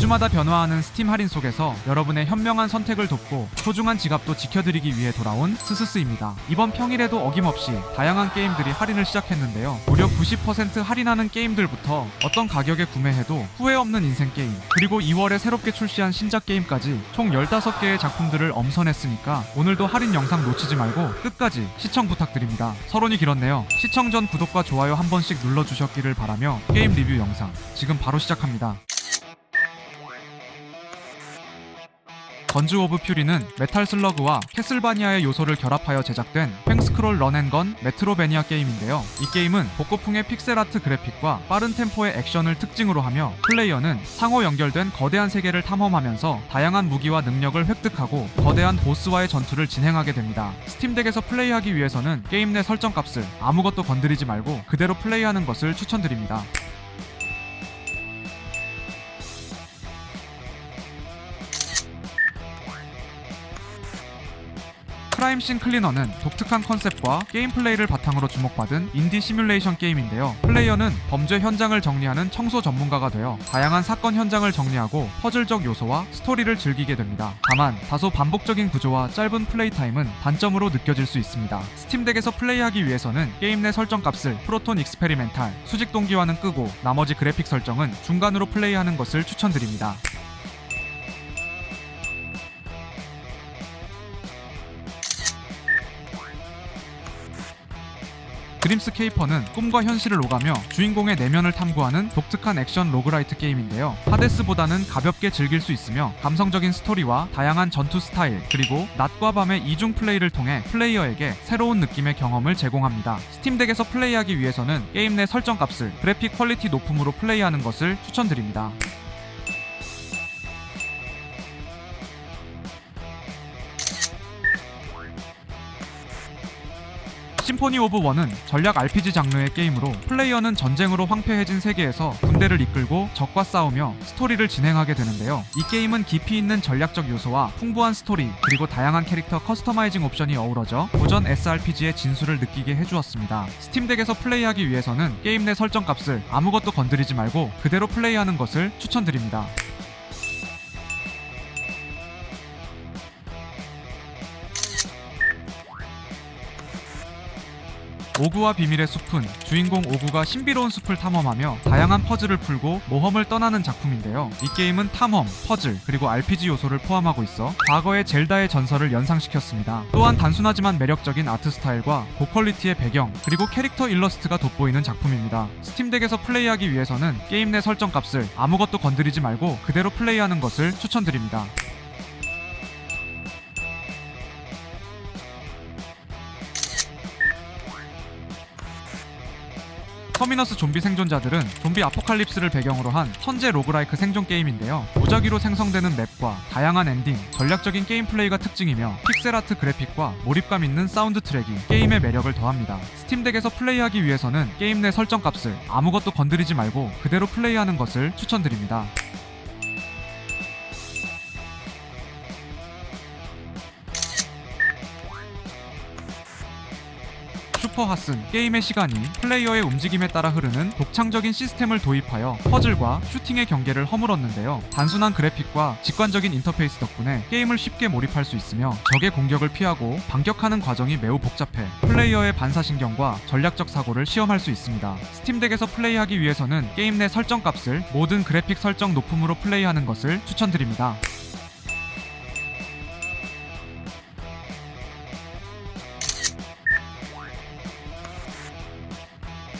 매주마다 변화하는 스팀 할인 속에서 여러분의 현명한 선택을 돕고 소중한 지갑도 지켜드리기 위해 돌아온 스스스입니다. 이번 평일에도 어김없이 다양한 게임들이 할인을 시작했는데요. 무려 90% 할인하는 게임들부터 어떤 가격에 구매해도 후회 없는 인생 게임, 그리고 2월에 새롭게 출시한 신작 게임까지 총 15개의 작품들을 엄선했으니까 오늘도 할인 영상 놓치지 말고 끝까지 시청 부탁드립니다. 서론이 길었네요. 시청 전 구독과 좋아요 한 번씩 눌러주셨기를 바라며 게임 리뷰 영상 지금 바로 시작합니다. 건즈 오브 퓨리는 메탈 슬러그와 캐슬바니아의 요소를 결합하여 제작된 횡스크롤 런앤건 메트로베니아 게임인데요. 이 게임은 복고풍의 픽셀 아트 그래픽과 빠른 템포의 액션을 특징으로 하며 플레이어는 상호 연결된 거대한 세계를 탐험하면서 다양한 무기와 능력을 획득하고 거대한 보스와의 전투를 진행하게 됩니다. 스팀덱에서 플레이하기 위해서는 게임 내 설정값을 아무것도 건드리지 말고 그대로 플레이하는 것을 추천드립니다. 크라임씬 클리너는 독특한 컨셉과 게임 플레이를 바탕으로 주목받은 인디 시뮬레이션 게임인데요. 플레이어는 범죄 현장을 정리하는 청소 전문가가 되어 다양한 사건 현장을 정리하고 퍼즐적 요소와 스토리를 즐기게 됩니다. 다만 다소 반복적인 구조와 짧은 플레이 타임은 단점으로 느껴질 수 있습니다. 스팀덱에서 플레이하기 위해서는 게임 내 설정 값을 프로톤 익스페리멘탈, 수직 동기화는 끄고 나머지 그래픽 설정은 중간으로 플레이하는 것을 추천드립니다. 드림스 케이퍼는 꿈과 현실을 오가며 주인공의 내면을 탐구하는 독특한 액션 로그라이트 게임인데요. 하데스보다는 가볍게 즐길 수 있으며 감성적인 스토리와 다양한 전투 스타일 그리고 낮과 밤의 이중 플레이를 통해 플레이어에게 새로운 느낌의 경험을 제공합니다. 스팀덱에서 플레이하기 위해서는 게임 내 설정 값을 그래픽 퀄리티 높음으로 플레이하는 것을 추천드립니다. 심포니 오브 원은 전략 RPG 장르의 게임으로 플레이어는 전쟁으로 황폐해진 세계에서 군대를 이끌고 적과 싸우며 스토리를 진행하게 되는데요. 이 게임은 깊이 있는 전략적 요소와 풍부한 스토리 그리고 다양한 캐릭터 커스터마이징 옵션이 어우러져 고전 SRPG의 진수를 느끼게 해주었습니다. 스팀덱에서 플레이하기 위해서는 게임 내 설정 값을 아무것도 건드리지 말고 그대로 플레이하는 것을 추천드립니다. 오구와 비밀의 숲은 주인공 오구가 신비로운 숲을 탐험하며 다양한 퍼즐을 풀고 모험을 떠나는 작품인데요. 이 게임은 탐험, 퍼즐, 그리고 RPG 요소를 포함하고 있어 과거의 젤다의 전설을 연상시켰습니다. 또한 단순하지만 매력적인 아트 스타일과 고퀄리티의 배경, 그리고 캐릭터 일러스트가 돋보이는 작품입니다. 스팀덱에서 플레이하기 위해서는 게임 내 설정 값을 아무것도 건드리지 말고 그대로 플레이하는 것을 추천드립니다. 터미너스 좀비 생존자들은 좀비 아포칼립스를 배경으로 한 천재 로그라이크 생존 게임인데요. 무작위로 생성되는 맵과 다양한 엔딩, 전략적인 게임 플레이가 특징이며 픽셀아트 그래픽과 몰입감 있는 사운드 트랙이 게임의 매력을 더합니다. 스팀덱에서 플레이하기 위해서는 게임 내 설정 값을 아무것도 건드리지 말고 그대로 플레이하는 것을 추천드립니다. 슈퍼하슨 게임의 시간이 플레이어의 움직임에 따라 흐르는 독창적인 시스템을 도입하여 퍼즐과 슈팅의 경계를 허물었는데요. 단순한 그래픽과 직관적인 인터페이스 덕분에 게임을 쉽게 몰입할 수 있으며 적의 공격을 피하고 반격하는 과정이 매우 복잡해 플레이어의 반사신경과 전략적 사고를 시험할 수 있습니다. 스팀덱에서 플레이하기 위해서는 게임 내 설정 값을 모든 그래픽 설정 높음으로 플레이하는 것을 추천드립니다.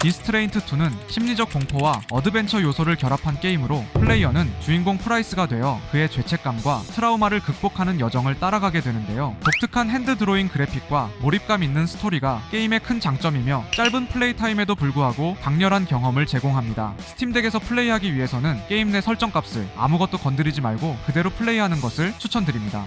디스트레인트 2는 심리적 공포와 어드벤처 요소를 결합한 게임으로 플레이어는 주인공 프라이스가 되어 그의 죄책감과 트라우마를 극복하는 여정을 따라가게 되는데요. 독특한 핸드 드로잉 그래픽과 몰입감 있는 스토리가 게임의 큰 장점이며 짧은 플레이 타임에도 불구하고 강렬한 경험을 제공합니다. 스팀덱에서 플레이하기 위해서는 게임 내 설정 값을 아무것도 건드리지 말고 그대로 플레이하는 것을 추천드립니다.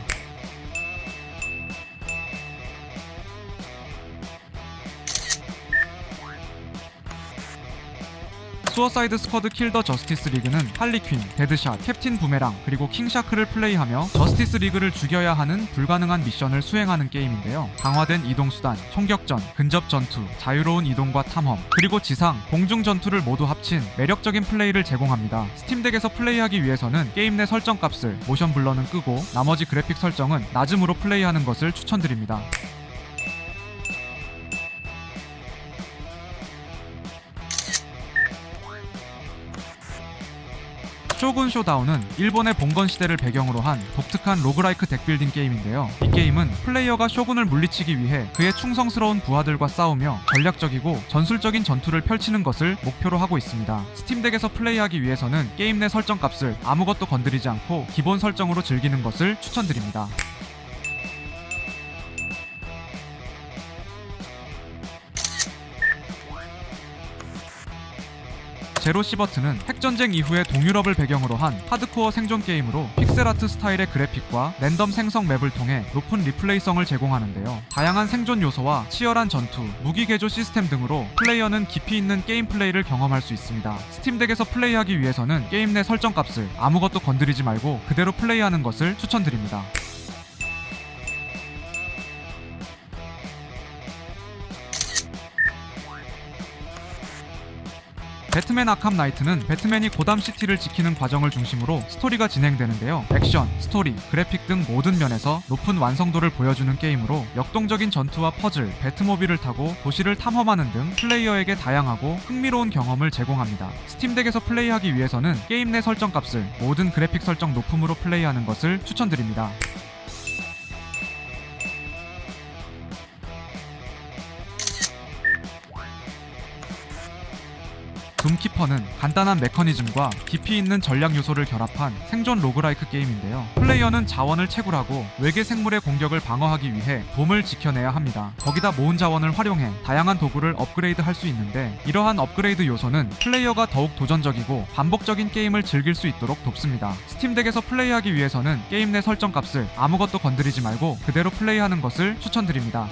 수어사이드 스쿼드 킬더 저스티스 리그는 할리퀸, 데드샷, 캡틴 부메랑 그리고 킹샤크를 플레이하며 저스티스 리그를 죽여야 하는 불가능한 미션을 수행하는 게임인데요. 강화된 이동 수단, 총격전, 근접 전투, 자유로운 이동과 탐험, 그리고 지상, 공중 전투를 모두 합친 매력적인 플레이를 제공합니다. 스팀덱에서 플레이하기 위해서는 게임 내 설정 값을 모션 블러는 끄고 나머지 그래픽 설정은 낮음으로 플레이하는 것을 추천드립니다. 쇼군 쇼다운은 일본의 봉건 시대를 배경으로 한 독특한 로그라이크 덱빌딩 게임인데요. 이 게임은 플레이어가 쇼군을 물리치기 위해 그의 충성스러운 부하들과 싸우며 전략적이고 전술적인 전투를 펼치는 것을 목표로 하고 있습니다. 스팀덱에서 플레이하기 위해서는 게임 내 설정 값을 아무것도 건드리지 않고 기본 설정으로 즐기는 것을 추천드립니다. 제로 시버트는 핵전쟁 이후의 동유럽을 배경으로 한 하드코어 생존 게임으로 픽셀아트 스타일의 그래픽과 랜덤 생성 맵을 통해 높은 리플레이성을 제공하는데요. 다양한 생존 요소와 치열한 전투, 무기 개조 시스템 등으로 플레이어는 깊이 있는 게임 플레이를 경험할 수 있습니다. 스팀덱에서 플레이하기 위해서는 게임 내 설정 값을 아무것도 건드리지 말고 그대로 플레이하는 것을 추천드립니다. 배트맨 아캄 나이트는 배트맨이 고담 시티를 지키는 과정을 중심으로 스토리가 진행되는데요. 액션, 스토리, 그래픽 등 모든 면에서 높은 완성도를 보여주는 게임으로 역동적인 전투와 퍼즐, 배트모빌을 타고 도시를 탐험하는 등 플레이어에게 다양하고 흥미로운 경험을 제공합니다. 스팀덱에서 플레이하기 위해서는 게임 내 설정 값을 모든 그래픽 설정 높음으로 플레이하는 것을 추천드립니다. 둠키퍼는 간단한 메커니즘과 깊이 있는 전략 요소를 결합한 생존 로그라이크 게임인데요. 플레이어는 자원을 채굴하고 외계 생물의 공격을 방어하기 위해 돔을 지켜내야 합니다. 거기다 모은 자원을 활용해 다양한 도구를 업그레이드 할 수 있는데 이러한 업그레이드 요소는 플레이어가 더욱 도전적이고 반복적인 게임을 즐길 수 있도록 돕습니다. 스팀덱에서 플레이하기 위해서는 게임 내 설정 값을 아무것도 건드리지 말고 그대로 플레이하는 것을 추천드립니다.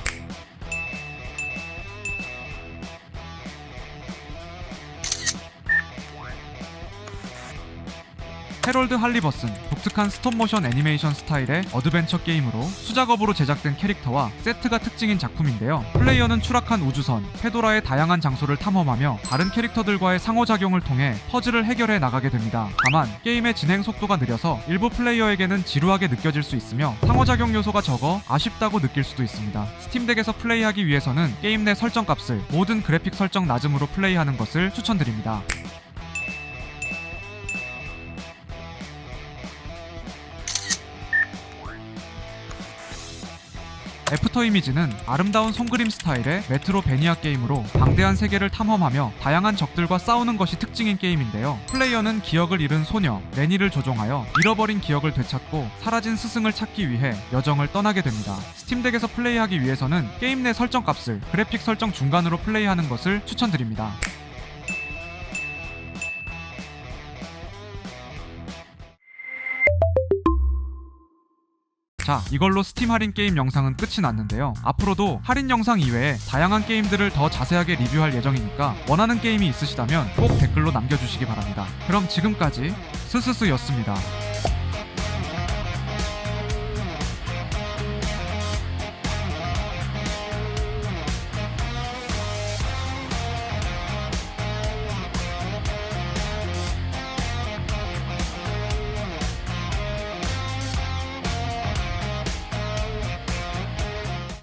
헤롤드 할리버슨 독특한 스톱모션 애니메이션 스타일의 어드벤처 게임으로 수작업으로 제작된 캐릭터와 세트가 특징인 작품인데요. 플레이어는 추락한 우주선, 페도라의 다양한 장소를 탐험하며 다른 캐릭터들과의 상호작용을 통해 퍼즐을 해결해 나가게 됩니다. 다만 게임의 진행 속도가 느려서 일부 플레이어에게는 지루하게 느껴질 수 있으며 상호작용 요소가 적어 아쉽다고 느낄 수도 있습니다. 스팀덱에서 플레이하기 위해서는 게임 내 설정 값을 모든 그래픽 설정 낮음으로 플레이하는 것을 추천드립니다. 애프터 이미지는 아름다운 손그림 스타일의 메트로 베니아 게임으로 방대한 세계를 탐험하며 다양한 적들과 싸우는 것이 특징인 게임인데요. 플레이어는 기억을 잃은 소녀 레니를 조종하여 잃어버린 기억을 되찾고 사라진 스승을 찾기 위해 여정을 떠나게 됩니다. 스팀덱에서 플레이하기 위해서는 게임 내 설정 값을 그래픽 설정 중간으로 플레이하는 것을 추천드립니다. 자, 이걸로 스팀 할인 게임 영상은 끝이 났는데요. 앞으로도 할인 영상 이외에 다양한 게임들을 더 자세하게 리뷰할 예정이니까 원하는 게임이 있으시다면 꼭 댓글로 남겨주시기 바랍니다. 그럼 지금까지 스스스였습니다.